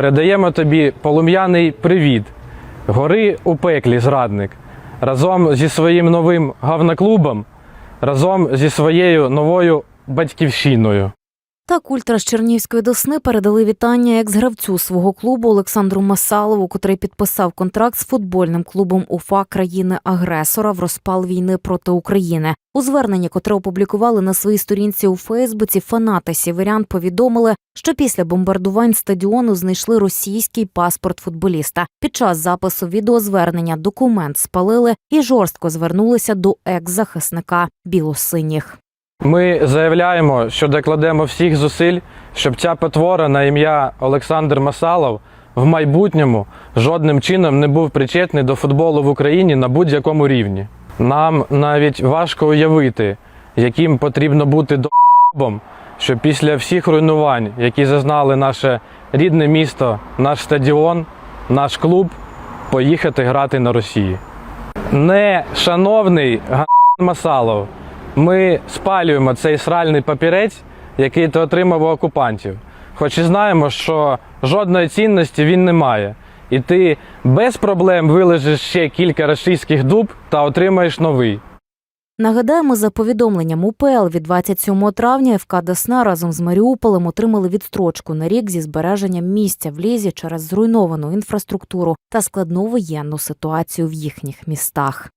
передаємо тобі полум'яний привіт. Гори у пеклі, зрадник. Разом зі своїм новим гавноклубом, разом зі своєю новою батьківщиною. Так ультра з Чернігівської Десни передали вітання екс-гравцю свого клубу Олександру Масалову, котрий підписав контракт з футбольним клубом УФА країни-агресора в розпал війни проти України. У зверненні, котре опублікували на своїй сторінці у Фейсбуці, фанати сіверян повідомили, що після бомбардувань стадіону знайшли російський паспорт футболіста. Під час запису відеозвернення документ спалили і жорстко звернулися до екс-захисника білосиніх. Ми заявляємо, що докладемо всіх зусиль, щоб ця потвора на ім'я Олександр Масалов в майбутньому жодним чином не був причетний до футболу в Україні на будь-якому рівні. Нам навіть важко уявити, яким потрібно бути добом, щоб після всіх руйнувань, які зазнали наше рідне місто, наш стадіон, наш клуб, поїхати грати на Росії. Не шановний Га- Масалов, ми спалюємо цей сральний папірець, який ти отримав у окупантів. Хоч і знаємо, що жодної цінності він не має. І ти без проблем вилежиш ще кілька російських дуб та отримаєш новий. Нагадаємо, за повідомленням УПЛ від 27 травня ФК Десна разом з Маріуполем отримали відстрочку на рік зі збереженням місця в лізі через зруйновану інфраструктуру та складну воєнну ситуацію в їхніх містах.